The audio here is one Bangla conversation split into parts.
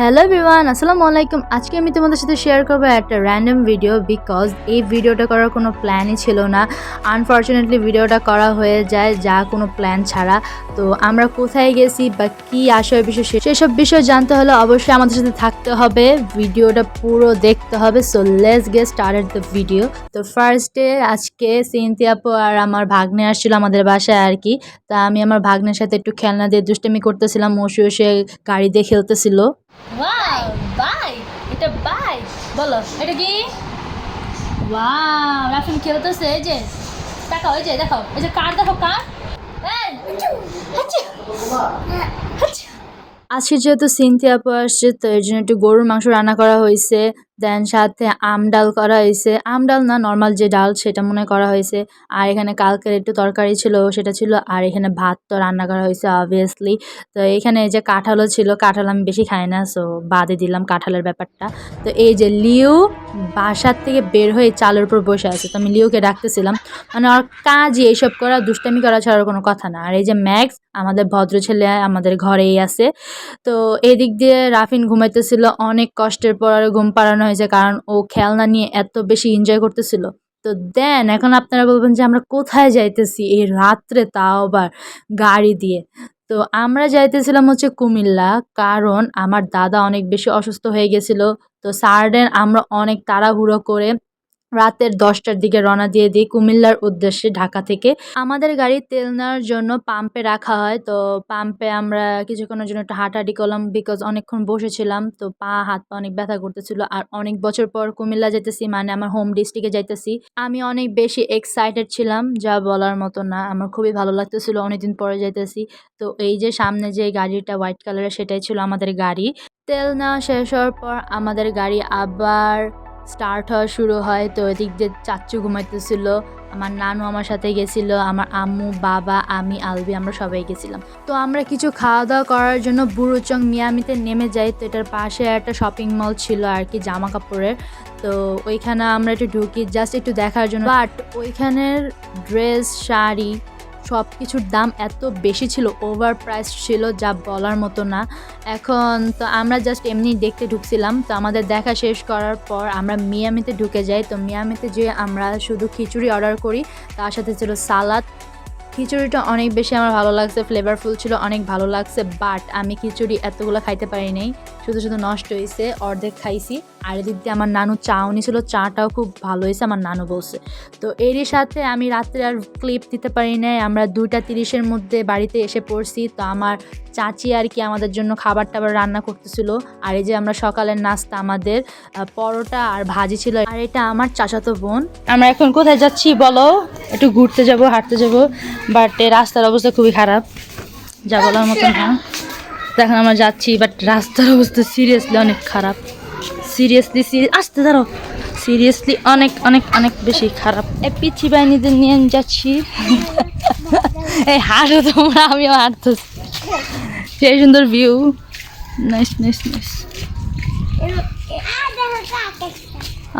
হ্যালো বিমান আসসালামু আলাইকুম। আজকে আমি তোমাদের সাথে শেয়ার করব একটা র্যান্ডম ভিডিও বিকজ এই ভিডিওটা করার কোনো প্ল্যানই ছিল না। আনফর্চুনেটলি ভিডিওটা করা হয়ে যায় যা কোনো প্ল্যান ছাড়া। তো আমরা কোথায় গেছি বা কি আশয় বিষয় সেসব বিষয় জানতে হলে অবশ্যই আমাদের সাথে থাকতে হবে। ভিডিওটা পুরো দেখতে হবে। So let's get started the video তো ফার্স্টে আজকে সিনথিয়াপু আর আমার ভাগ্নে আসছিল আমাদের বাসায় আর কি। তা আমি আমার ভাগ্নের সাথে একটু খেলনা দিয়ে দুষ্টামি করতেছিলাম। মশি বসে গাড়ি দিয়ে খেলতেছিল। বাই এটা বাই বলো, এটা কি? খেলতেছে যে। যে কার কার। আজকে যেহেতু সিনথিয়া আপু আসছে, তো এর জন্য একটু গরুর মাংস রান্না করা হয়েছে। দেন সাথে আম ডাল করা হয়েছে। আম ডাল না নর্মাল যে ডাল সেটা মনে করা হয়েছে। আর এখানে কালকের একটু তরকারি ছিল, সেটা ছিল, আর এখানে ভাত তো রান্না করা হয়েছে অবভিয়াসলি তো এখানে যে কাঁঠালও ছিল, কাঁঠাল আমি বেশি খাই না সো বাদে দিলাম কাঁঠালের ব্যাপারটা। তো এই যে লিউ বাসার থেকে বের হয়ে চালের উপর বসে আছে, তো আমি লিওকে ডাকতেছিলাম। মানে ওর কাজই এইসব করা, দুষ্টামি করা ছাড়ার কোনো কথা না। আর এই যে ম্যাক্স আমাদের ভদ্র ছেলে আমাদের ঘরেই আছে। তো এদিক দিয়ে রাফিন ঘুমাইতেছিল, অনেক কষ্টের পর আর ঘুম পাড়ানো হয়েছে কারণ ও খেলনা নিয়ে এত বেশি এনজয় করতেছিল। তো দেন এখন আপনারা বলবেন যে আমরা কোথায় যাইতেছি? এই রাত্রে তাও আবার গাড়ি দিয়ে। তো আমরা যাইতেছিলাম হচ্ছে কুমিল্লা কারণ আমার দাদা অনেক বেশি অসুস্থ হয়ে গেছিল। তো সার্ডেন আমরা অনেক তাড়াহুড়ো করে রাতের দশটার দিকে রওনা দিয়ে দিই কুমিল্লার উদ্দেশ্যে ঢাকা থেকে। আমাদের গাড়ি তেল নেওয়ার জন্য পাম্পে রাখা হয়, তো পাম্পে আমরা কিছুক্ষণের জন্য একটু হাঁটাহাঁটি করলাম বিকজ অনেকক্ষণ বসেছিলাম, তো পা, হাত পা অনেক ব্যথা করতেছিল। আর অনেক বছর পর কুমিল্লা যেতেছি মানে আমার হোম ডিস্ট্রিক্টে যাইতেছি। আমি অনেক বেশি এক্সাইটেড ছিলাম, যা বলার মতো না, আমার খুবই ভালো লাগতেছিল, অনেকদিন পরে যাইতেছি। তো এই যে সামনে যে গাড়িটা হোয়াইট কালারের সেটাই ছিল আমাদের গাড়ি। তেল নেওয়া শেষ হওয়ার পর আমাদের গাড়ি আবার স্টার্ট হওয়া শুরু হয়, তো এদিক দিয়ে চাচ্চু ঘুমাইতেছিল, আমার নানু আমার সাথে গেছিল, আমার আম্মু, বাবা, আমি, আলবি, আমরা সবাই গেছিলাম। তো আমরা কিছু খাওয়া দাওয়া করার জন্য বুড়োচং মিয়ামিতে নেমে যাই, তো এটার পাশে একটা শপিং মল ছিল আর কি জামা কাপড়ের তো ওইখানে আমরা একটু ঢুকি জাস্ট একটু দেখার জন্য। বাট ওইখানের ড্রেস শাড়ি সব কিছুর দাম এত বেশি ছিল ওভার প্রাইস ছিল যা বলার মতো না। এখন তো আমরা জাস্ট এমনি দেখতে ঢুকছিলাম, তো আমাদের দেখা শেষ করার পর আমরা মিয়ামিতে ঢুকে যাই। তো মিয়ামিতে যে আমরা শুধু খিচুড়ি অর্ডার করি, তার সাথে ছিল সালাদ। খিচুড়িটা অনেক বেশি আমার ভালো লাগছে ফ্লেভারফুল ছিল, অনেক ভালো লাগছে বাট আমি খিচুড়ি এতগুলো খাইতে পারি নাই। শুধু শুধু নষ্ট হয়েছে অর্ধেক খাইছি। আর এদিক দিয়ে আমার নানু চাও নিয়েছিল, চাটাও খুব ভালো হয়েছে আমার নানু বলছে। তো এরই সাথে আমি রাত্রে আর ক্লিপ দিতে পারি নাই, আমরা দুইটা তিরিশের মধ্যে বাড়িতে এসে পড়ছি, তো আমার চাচি আর কি আমাদের জন্য খাবার টাবার রান্না করতেছিল। আর এই যে আমরা সকালের নাস্তা আমাদের পরোটা আর ভাজি ছিল। আর এটা আমার চাচাতো বোন। আমরা এখন কোথায় যাচ্ছি বলো? একটু ঘুরতে যাব, হাঁটতে যাব বাট রাস্তার অবস্থা খুবই খারাপ। যা বলার মতন না দেখেন আমরা যাচ্ছি বাট রাস্তার অবস্থা সিরিয়াসলি অনেক খারাপ। সিরিয়াসলি আসতে ধরো সিরিয়াসলি অনেক অনেক অনেক বেশি খারাপ। পিছি বাহিনীদের নিয়ে আমি যাচ্ছি। এই হাসো তোমরা আমিও হাঁটতেছি। সেই সুন্দর ভিউ নাইস নাইস নাইস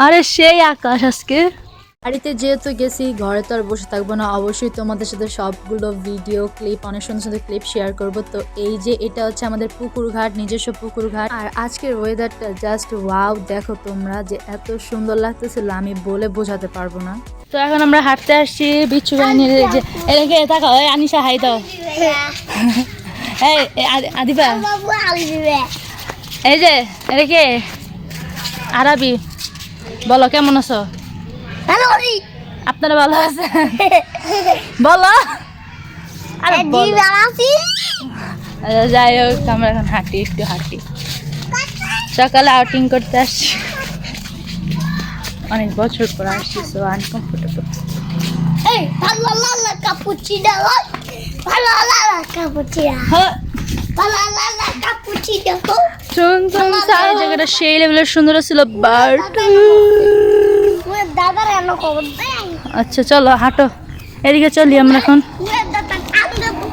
আরে সেই আকাশ আজকে। বাড়িতে যেহেতু গেছি ঘরে তো আর বসে থাকব না। অবশ্যই তোমাদের সাথে সবগুলো ভিডিও ক্লিপ অনেক সুন্দর সুন্দর ক্লিপ শেয়ার করব। তো এই যে এটা হচ্ছে আমাদের পুকুর ঘাট নিজস্ব পুকুর ঘাট আর আজকের ওয়েদারটা জাস্ট ওয়াও দেখো তোমরা যে এত সুন্দর লাগতেছিল আমি বলে বোঝাতে পারব না। তো এখন আমরা হাঁটতে আসছি বিচ্ছু বাহিনীর যে এদিকে তাকাও এই আনিশা হাই দাও। এই এই আদি- আদিবা। এই যে এদিকে আরাবি। বলো কেমন আছো? আপনারা ভালো আছে বলো। আরে বলো। আচ্ছা, যাই হোক আমরা এখন হাঁটি একটু হাঁটি। সকালে আউটিং করতে আসছি। অনেক বছর পর আসছি সো আনকমফোর্টেবল হ্যাঁ। জায়গাটা সেই লেভেলের সুন্দর ছিল বাট দাদার এলো খবর দেয় আচ্ছা চলো হাঁটো। এদিকে চলি আমরা এখন। কান দেবো।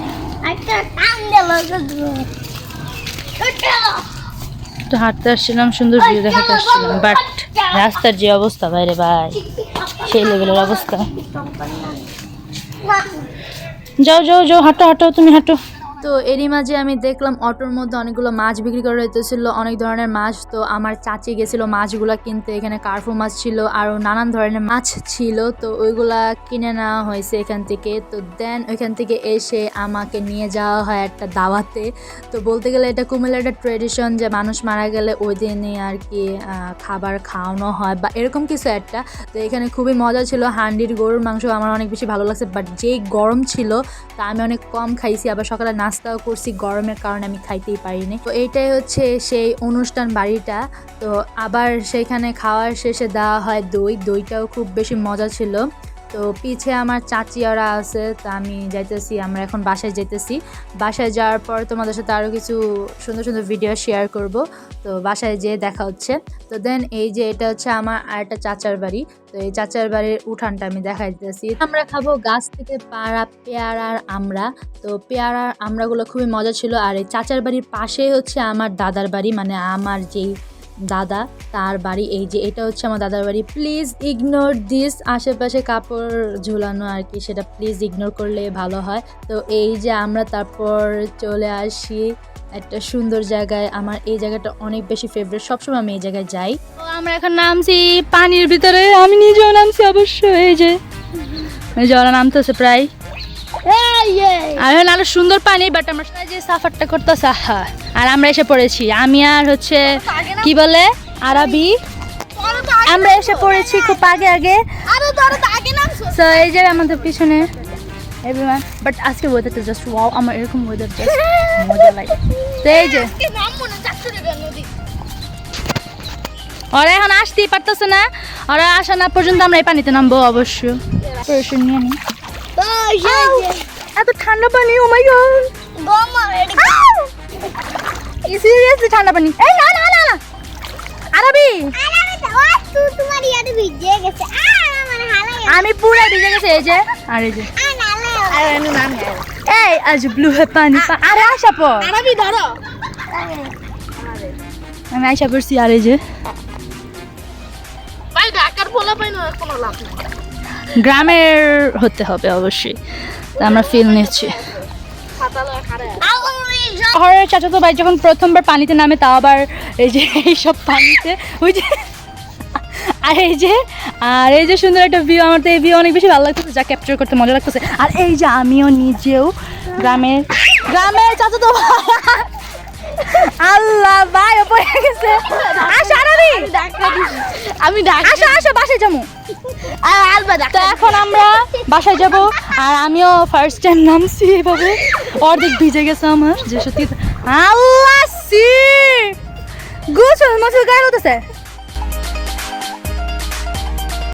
একটু হাঁটতে আসছিলাম সুন্দর ভিউ দেখাতে আসছিলাম। বাট রাস্তার যে অবস্থা বাইরে ভাই। সেই লেভেলের অবস্থা। যাও যাও যাও হাঁটো হাঁটো তুমি হাঁটো। তো এরই মাঝে আমি দেখলাম অটোর মধ্যে অনেকগুলো মাছ বিক্রি করা হইতেছিল, অনেক ধরনের মাছ। তো আমার চাচি গেছিল মাছগুলো কিনতে, এখানে কার্ফু মাছ ছিল, আরও নানান ধরনের মাছ ছিল। তো ওইগুলা কিনে নেওয়া হয়েছে এখান থেকে। তো দেন ওইখান থেকে এসে আমাকে নিয়ে যাওয়া হয় একটা দাওয়াতে। তো বলতে গেলে এটা কুমিল্লার একটা ট্রেডিশন যে মানুষ মারা গেলে ওই দিনই আর কি খাবার খাওয়ানো হয় বা এরকম কিছু একটা। তো এখানে খুবই মজা ছিল, হান্ডির গরুর মাংস আমার অনেক বেশি ভালো লাগছে বাট যেই গরম ছিল তা আমি অনেক কম খাইছি, আবার সকালে নাস্তাও করছি, গরমের কারণে আমি খাইতেই পারিনি। তো এইটাই হচ্ছে সেই অনুষ্ঠান বাড়িটা। তো আবার সেখানে খাওয়ার শেষে দেওয়া হয় দই। দইটাও খুব বেশি মজা ছিল। তো পিছে আমার চাচি ওরা আছে, তা আমি যাইতেছি, আমরা এখন বাসায় যাইতেছি। বাসায় যাওয়ার পর তোমাদের সাথে আরও কিছু সুন্দর সুন্দর ভিডিও শেয়ার করব। তো বাসায় যেয়ে দেখা হচ্ছে। তো দেন এই যে এটা হচ্ছে আমার আরেকটা চাচার বাড়ি। তো এই চাচার বাড়ির উঠানটা আমি দেখা দিতেছি আমরা খাব গাছ থেকে পাড়া পেয়ারার আমরা। তো পেয়ারার আমরাগুলো খুবই মজা ছিল। আর এই চাচার বাড়ির পাশেই হচ্ছে আমার দাদার বাড়ি মানে আমার যেই দাদা, তার বাড়ি, এই যে এটা হচ্ছে আমার দাদার বাড়ি। প্লিজ ইগনোর দিস আশেপাশে কাপড় ঝুলানো আর কি, সেটা প্লিজ ইগনোর করলে ভালো হয়। তো এই যে আমরা তারপর চলে আসি একটা সুন্দর জায়গায়। আমার এই জায়গাটা অনেক বেশি ফেভারিট সবসময় আমি এই জায়গায় যাই। তো আমরা এখন নামছি পানির ভিতরে, আমি নিজেও নামছি অবশ্যই এই যে ওরা নামতেছে প্রায়। এই আর সুন্দর পানি বাট আমরা সবাই যে সাফারটা করতেছে আহা। আর আমরা এসে পড়েছি। আমি আর হচ্ছে কি বলে? আরবি। আমরা এসে পড়েছি খুব আগে আগে। তো এই যে আমাদের পিছনে এভরিওয়ান বাট আজকে ওয়েদারটা জাস্ট ওয়াও আমার এরকম ওয়েদার জাস্ট মজা লাগে। তো এই যে। ওরা এখন আসতেই পারতেছে না। ওরা আসা না পর্যন্ত আমরা এই পানিতে নামবো অবশ্য নিয়ে নিই। এত ঠান্ডা পানি ও মাই গড এডি সিরিয়াসলি ঠান্ডা পানি? এই না না না না! আরবি আরে আমি তো ও তুই তোমার ইয়াতে ভিজে গেছে। আর আমার হালাই আমি পুরো ভিজে গেছে এই যে আর এই যে। এই আজ ব্লু হে পানি আরে আশা পর। আরবি ধরো। আমি আশা পড়ছি আর এই যে। ভাই ঢাকার পোলা পাই না কোনো লাভ নাই। গ্রামের হতে হবে অবশ্যই। তা আমরা ফিল নিচ্ছি। শহরের চাচাতো ভাই যখন প্রথমবার পানিতে নামে, তাও আবার এই যে এইসব পানিতে, ওই যে, আর এই যে, আর এই যে সুন্দর একটা ভিউ আমার তো এই ভিউ অনেক বেশি ভালো লাগতেছে, যা ক্যাপচার করতে মজা লাগতেছে। আর এই যে আমিও নিজেও গ্রামের গ্রামের চাচাতো ভাই। আল্লাহ ভাই পড়ে গেছে। আসো আরবি। আমি ডাক আসো আসো বাসায় যাব। আলবা তো এখন আমরা বাসায় যাব আর আমিও ফার্স্ট টাইম নামছি এভাবে। অর্ধেক ভিজে গেছে আমার যে সত্যি আল্লাহ সি গোসল মসল গায়ে হতেছে।